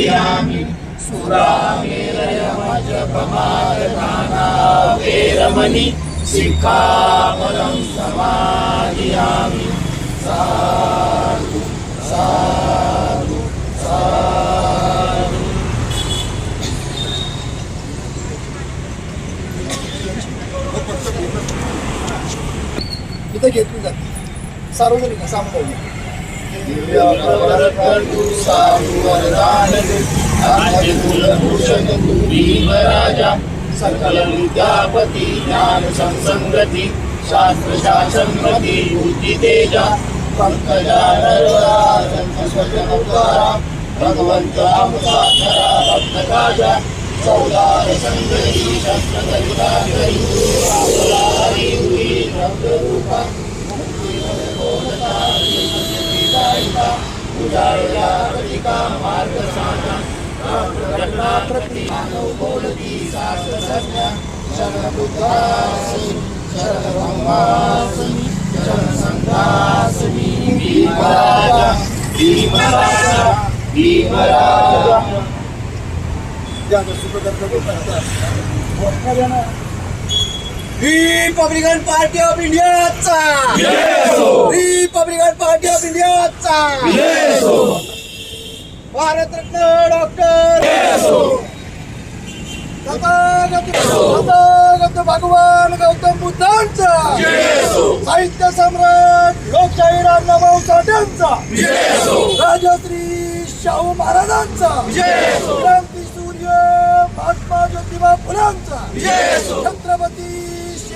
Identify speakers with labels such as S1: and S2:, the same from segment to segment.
S1: समाधियामि सुरामेरयमजपमाददाना वेरमणि सिक्खापदं समाधियामि। साधु साधु साधु
S2: इथं घेतली जाते. सार्वजनिक सामान्य सामुदायिक
S1: सकल विद्यापती ज्ञान संसंगती शास्त्र शासन मती बुद्धी तेजा पंकजा नरवरा स्वजन उद्धारा भगवंत आमचा भक्त काजा चौदार संगती शस्त्र करी आपला हरी हुई रूपा मुक्ती बोलता जायचा उजाळला प्रतिका मार्ग साना घटना प्रति मानव बोलती शास्त्र शरण बुद्धासनी शरण ब्रह्मासनी शरण संघासनी Bhimraja Bhimraja Bhimraja
S2: Republican Party of इंडियाचा रिपब्लिकन पार्टी ऑफ इंडियाचा भारतरत्न डॉक्टर तथागत भगवान गौतम बुद्धांचा. साहित्य सम्राट लोकशाही रामराव साठ्यांचा राजश्री शाहू महाराजांचा. क्रांती सूर्य महात्मा ज्योतिबा फुलांचा. छत्रपती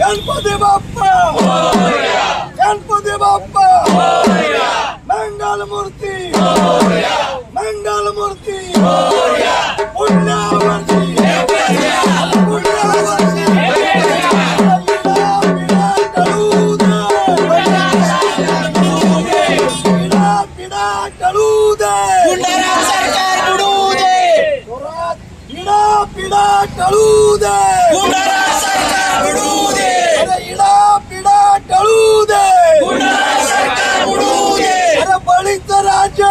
S2: गणपती बाप्पा मंगल मूर्ती मंगल मूर्ती पुण्या वर्षी पुण्या वर्षी पिढा पिढा टळू दे. पिढा पिढा टळू दे. जोरात पिढा पिढा टळू दे अरे इडा पिडा टळू दे अरे बळीचं राज्य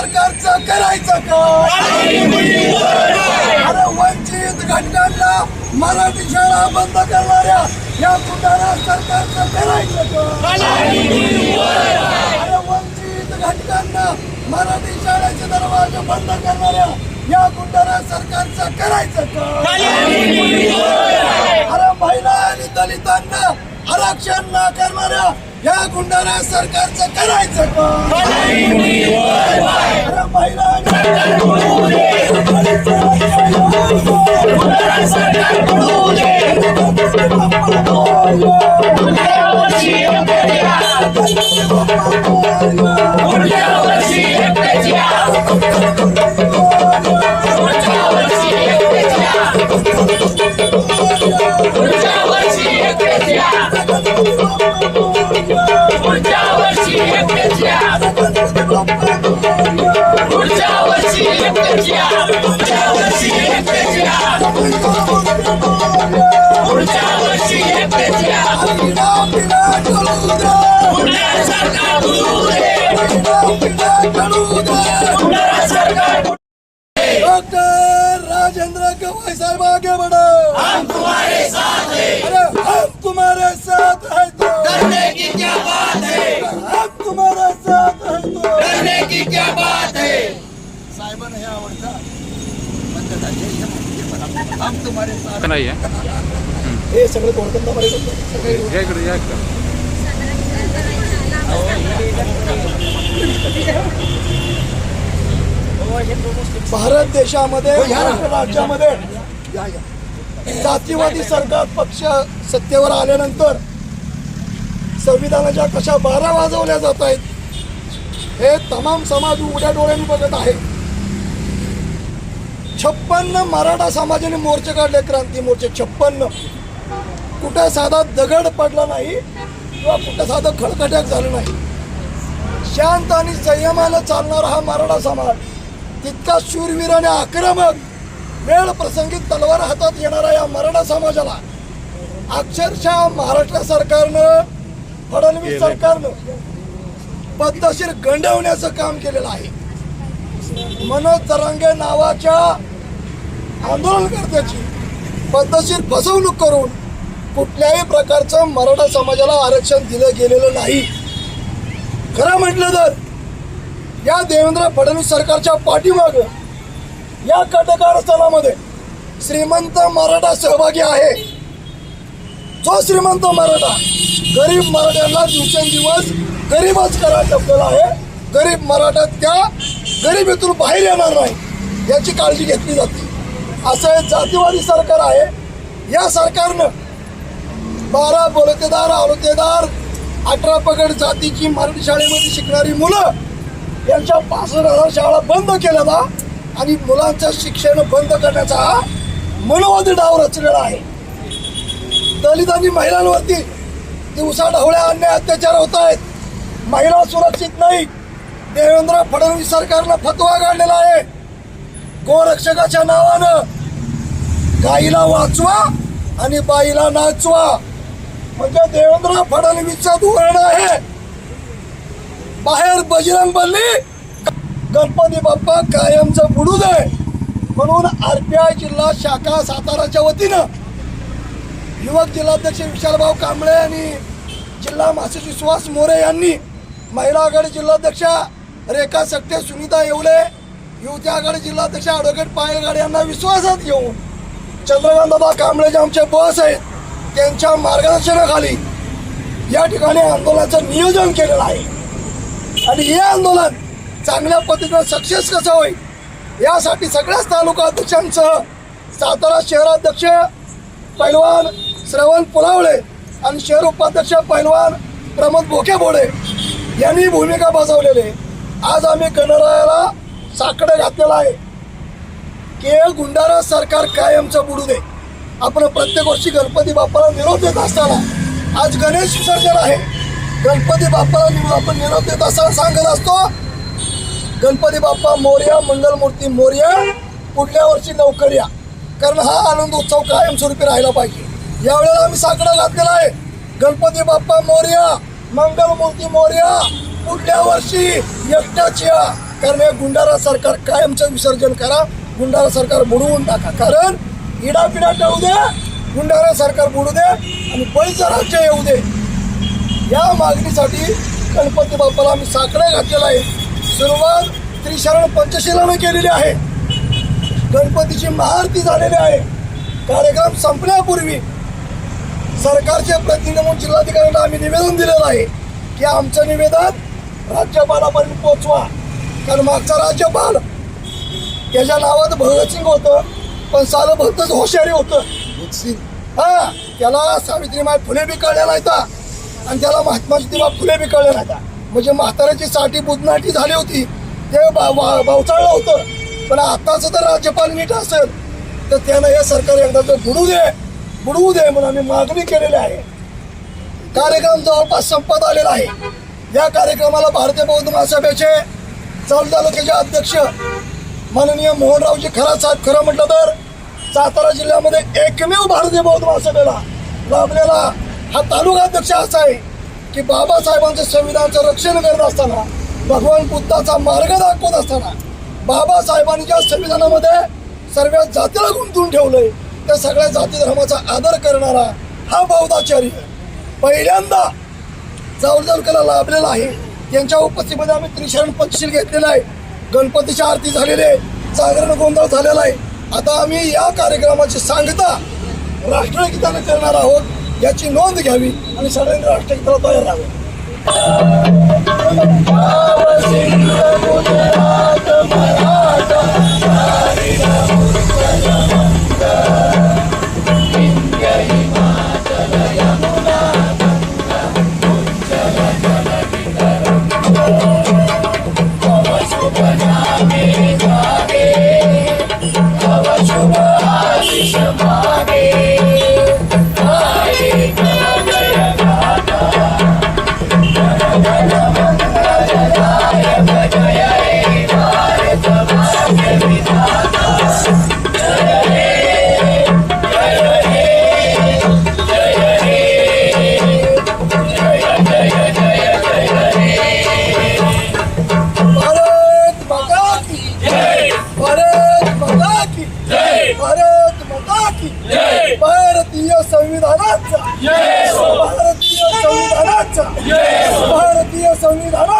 S2: सरकारचं करायचं का? वंचित घटकांना मराठी शाळा बंद करणाऱ्या या कुटाला सरकारचं करायचं का? वंचित घटकांना मराठी शाळेचे दरवाजे बंद करणाऱ्या या गुंडाराज सरकारचं करायचं का? अरे महिला आणि दलितांना आरक्षण न करणाऱ्या या गुंडाला सरकारचं करायचं डॉक्टर राजेंद्र गवाई साहब आगे बढ़ो हम तुम्हारे साथ हैं अरे हम तुम्हारे साथ हैं तो
S1: डरने की क्या बात है
S2: हम तुम्हारे साथ हैं तो
S1: डरने की क्या बात है
S2: साहेबांना हे आवडतं. हम तुम्हारे साथ.
S3: नाही आहे?
S2: हे सगळं कोणतं सगळे
S3: या इकडे. या इकडे.
S2: भारत देशामध्ये महाराष्ट्र राज्यामध्ये जातीवादी सरकार पक्ष सत्तेवर आल्यानंतर संविधानाच्या कशा बारा वाजवल्या जात आहेत हे तमाम समाज उघड्या डोळ्यांनी बघत आहे. छप्पन्न मराठा समाजाने मोर्चे काढले क्रांती मोर्चे छप्पन्न. कुठे साधा दगड पडला नाही किंवा कुठं साधं खळखट्याक झालं नाही. शांत आणि संयमानं चालणारा हा मराठा समाज तितका शूरवीर आणि आक्रमक वेळ प्रसंगी तलवार हातात येणारा या मराठा समाजाला अक्षरशः महाराष्ट्र सरकारनं फडणवीस सरकारनं पद्धतशीर गंडवण्याचं काम केलेलं आहे. मनोज तरंगे नावाच्या आंदोलनकर्त्याची पद्धतशीर फसवणूक करून कुठल्याही प्रकारचं मराठा समाजाला आरक्षण दिलं गेलेलं नाही. खरं म्हटलं तर या देवेंद्र फडणवीस सरकारच्या पाठीमाग या कटकारस्थानामध्ये श्रीमंत मराठा सहभागी आहे. जो श्रीमंत मराठा गरीब मराठ्यांना दिवसेंदिवस गरीबच करा टपलेला आहे गरीब मराठा त्या गरिबीतून बाहेर येणार नाही याची काळजी घेतली जाते. असं जातीवादी सरकार आहे. या सरकारनं बारा बोलतेदार आलोतेदार अठरा पगड जातीची मराठी शाळेमध्ये शिकणारी मुलं यांच्या पासष्ट हजार शाळा बंद केल्या आणि मुलांचं शिक्षण बंद करण्याचा हा मनोवादी डाव रचलेला आहे. दलित महिलांवरती दिवसा ढवळ्या अन्याय अत्याचार होत आहेत. महिला सुरक्षित नाही. देवेंद्र फडणवीस सरकारनं फतवा काढलेला आहे. गोरक्षकाच्या नावानं गाईला वाचवा आणि बाईला नाचवा. म्हणजे देवेंद्र फडणवीसचं धोरण आहे. बाहेर बजरंग बल्ली गणपती बाप्पा कायमचं बुडू दे म्हणून आरपीआय जिल्हा शाखा साताराच्या वतीनं युवक जिल्हाध्यक्ष विशालभाऊ कांबळे आणि जिल्हा मासे सुश्वास मोरे यांनी महिला आघाडी जिल्हाध्यक्ष रेखा सकटे सुनीता येवले युवती आघाडी जिल्हाध्यक्ष ॲडव्होकेट पायलगाड यांना विश्वासात घेऊन चंद्रकांतदादा कांबळे जे आमचे बॉस आहेत त्यांच्या मार्गदर्शनाखाली या ठिकाणी आंदोलनाचं नियोजन केलेलं आहे आणि हे आंदोलन चांगल्या पद्धतीनं सक्सेस कसं होईल यासाठी सगळ्याच तालुका अध्यक्षांसह सातारा शहराध्यक्ष पैलवान श्रवण पुलावळे आणि शहर उपाध्यक्ष पैलवान प्रमोद बोकेबोडे यांनी भूमिका बजावलेली आहे. आज आम्ही गणरायाला साकडं घातलेलं आहे. की गुंडारा सरकार कायमचं बुडू दे. आपण प्रत्येक वर्षी गणपती बाप्पाला निरोप देत असताना आज गणेश विसर्जन आहे. गणपती बाप्पाला निरोप आपण निरोप देत असताना सांगत असतो गणपती बाप्पा मोर्या मंगलमूर्ती मोर्या पुढल्या वर्षी लवकर या. कारण हा आनंद उत्सव कायमस्वरूपी राहिला पाहिजे. यावेळेला आम्ही साकडा घातलेला आहे. गणपती बाप्पा मोर्या मंगलमूर्ती मोर्या पुढल्या वर्षी एकटाच या. कारण हे गुंडारा सरकार कायमचं विसर्जन करा गुंडारा सरकार बुडवून टाका. कारण इडापिडा ठेवू दे गुंडारा सरकार बुडू दे आणि बळीचं राज्य येऊ दे. या मागणीसाठी गणपती बाप्पाला आम्ही साकडे घातलेला आहे. सुरुवात त्रिशरण पंचशिलानं केलेली आहे. गणपतीची महाआरती झालेली आहे. कार्यक्रम संपण्यापूर्वी सरकारचे प्रतिनिधी म्हणून जिल्हाधिकाऱ्यांना आम्ही निवेदन दिलेलं आहे की आमचं निवेदन राज्यपालापर्यंत पोचवा कारण मागचा राज्यपाल. त्याच्या नावात भगतसिंग होतं पण सालं भलतच होशारी होतं. हा त्याला सावित्रीबाई फुले बी कळल्या नाहीता. आणि त्याला महात्मा ज्योतिबा फुले बी कळल्या नाहीता. म्हणजे म्हाताऱ्याची साठी बुधनाटी झाली होती. ते बावचाळलं होतं. पण आताच जर राज्यपाल नीट असेल तर त्यानं हे सरकार एकदा तर बुडू दे बुडवू दे म्हणून आम्ही मागणी केलेली आहे. कार्यक्रम जवळपास संपत आलेला आहे. या कार्यक्रमाला भारतीय बौद्ध महासभेचे चाल तालुक्याचे अध्यक्ष. माननीय मोहनरावजी खरा साहेब खरं म्हटलं तर सातारा जिल्ह्यामध्ये एकमेव भारतीय बौद्ध महासभेला लाभलेला हा तालुका अध्यक्ष असा आहे की बाबासाहेबांचं संविधानाचं रक्षण करत असताना भगवान बुद्धाचा मार्ग दाखवत असताना बाबासाहेबांनी ज्या संविधानामध्ये सर्व जातीला गुंतवून ठेवलंय त्या सगळ्या जाती धर्माचा आदर करणारा हा बौद्धाचार्य पहिल्यांदा जाऊरजाऊरला लाभलेला आहे. त्यांच्या उपस्थितीमध्ये आम्ही त्रिशरण पंचशील घेतलेला आहे. गणपतीची आरती झालेली आहे. जागरण गोंधळ झालेला आहे. आता आम्ही या कार्यक्रमाची सांगता राष्ट्रगीतानं करणार आहोत याची नोंद घ्यावी आणि सगळ्यांनी राष्ट्रगीताला तयार राहावं. भारतीय संविधानाचा भारतीय संविधानाचा